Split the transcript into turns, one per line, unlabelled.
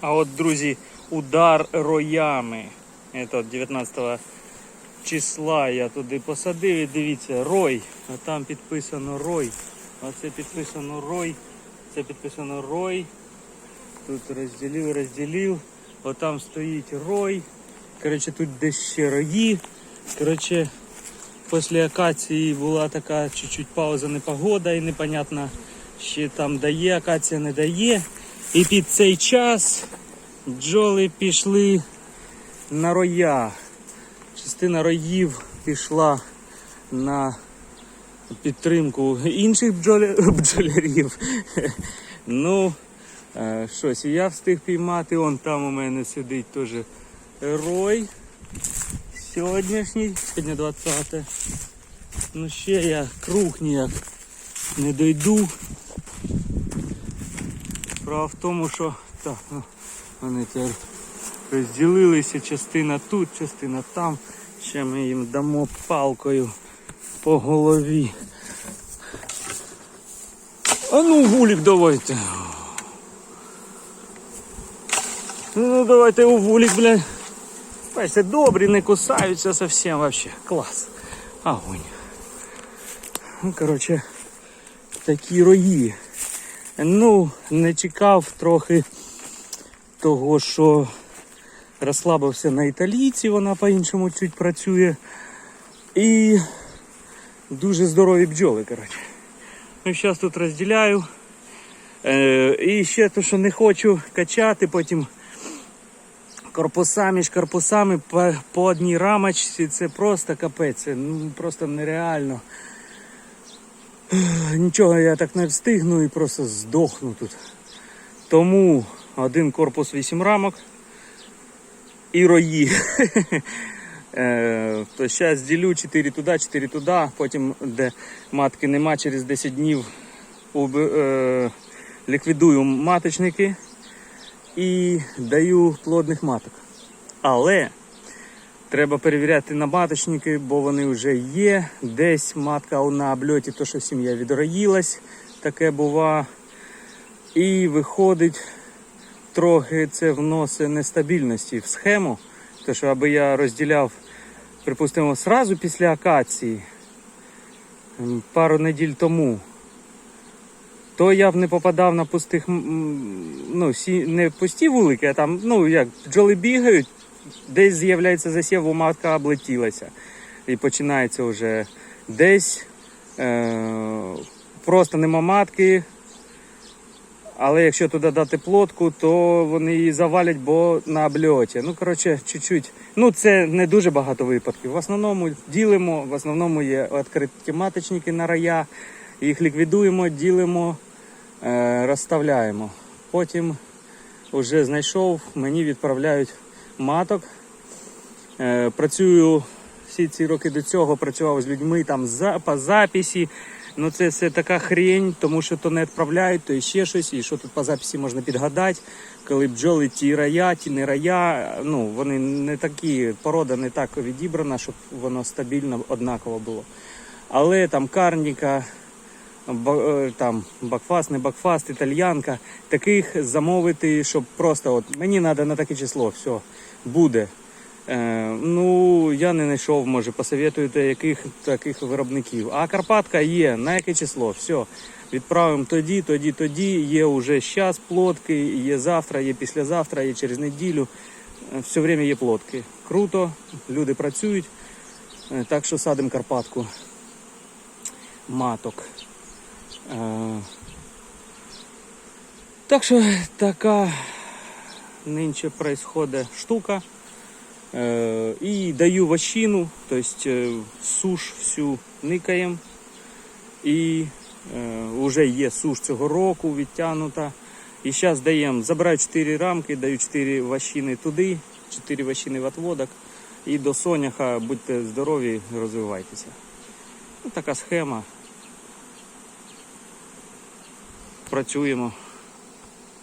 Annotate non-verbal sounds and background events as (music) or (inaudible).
А от, друзі, удар роями. Це от 19 числа я туди посадив і дивіться, рой. А там підписано рой. Оце підписано рой. Це підписано рой. Тут розділив, розділив. Отам стоїть рой. Коротше, тут десь ще рої. Коротше, після акації була така чуть-чуть пауза непогода і непонятно, ще там дає, акація не дає. І під цей час бджоли пішли на роя. Частина роїв пішла на підтримку інших (laughs) бджолярів. Ну, е, щось я встиг піймати. Он там у мене сидить теж рой. Сьогоднішній, сьогодні 20. Ну ще я круг ніяк не дойду. Справа в тому, що так, ну, вони тепер розділилися, частина тут, частина там. Ще ми їм дамо палкою по голові. А ну, вулик давайте. Ну давайте у вулик, блядь. Бачите, добрі, не кусаються совсем вообще. Клас. Огонь. Ну, коротше, такі рої. Ну, не чекав трохи того, що розслабився на італійці, вона по-іншому чуть працює. І дуже здорові бджоли, коротше. Ну, зараз тут розділяю. Е, і ще те, що не хочу качати, потім корпуса між корпусами по, по одній рамочці. Це просто капець, це ну, просто нереально. Нічого я так не встигну і просто здохну тут. Тому один корпус 8 рамок і рої. (laughs) Е, То зараз ділю 4 туди, 4 туди, потім, де матки нема, через 10 днів е, ліквідую маточники і даю плодних маток. Але треба перевіряти на маточники, бо вони вже є. Десь матка на обльоті, то що сім'я відроїлась, таке бува. І виходить, трохи це вносить нестабільності в схему. То що аби я розділяв, припустимо, сразу після акації, пару неділь тому, то я б не попадав на пустих, ну, сі, не пусті вулики, а там, ну як, бджоли бігають, десь з'являється засів, матка облетілася. І починається вже десь е, просто нема матки. Але якщо туди дати плотку, то вони її завалять, бо на обльоті. Ну, коротше, чуть-чуть. Ну, це не дуже багато випадків. В основному ділимо, в основному є відкриті маточники на рая, їх ліквідуємо, ділимо, е, розставляємо. Потім вже знайшов, мені відправляють маток. Е, працюю всі ці роки до цього, працював з людьми там по записі. Ну це все така хрень, тому що то не відправляють, то і ще щось, і що тут по записі можна підгадати, коли бджоли ті рая, ті не рая. Ну вони не такі, порода не так відібрана, щоб воно стабільно однаково було. Але там карніка, там бакфаст, не бакфаст, італьянка, таких замовити, щоб просто от мені треба на таке число, все буде. Е, ну, я не знайшов, може, посоветуєте яких таких виробників. А Карпатка є, на яке число? Все. Відправимо тоді, тоді, тоді. Є вже зараз плотки, є завтра, є післязавтра, є через неділю. Е, Все время є плотки. Круто, люди працюють. Е, Так що садимо Карпатку. Маток. Е, Так що така нинче происходить штука. Е, І даю вощину, тобто суш всю никаємо. І вже є суш цього року відтягнута. І зараз даємо, забираю 4 рамки, даю 4 вощини туди, 4 вощини в отводок. І до соняха будьте здорові, розвивайтеся. Ну, така схема. Працюємо.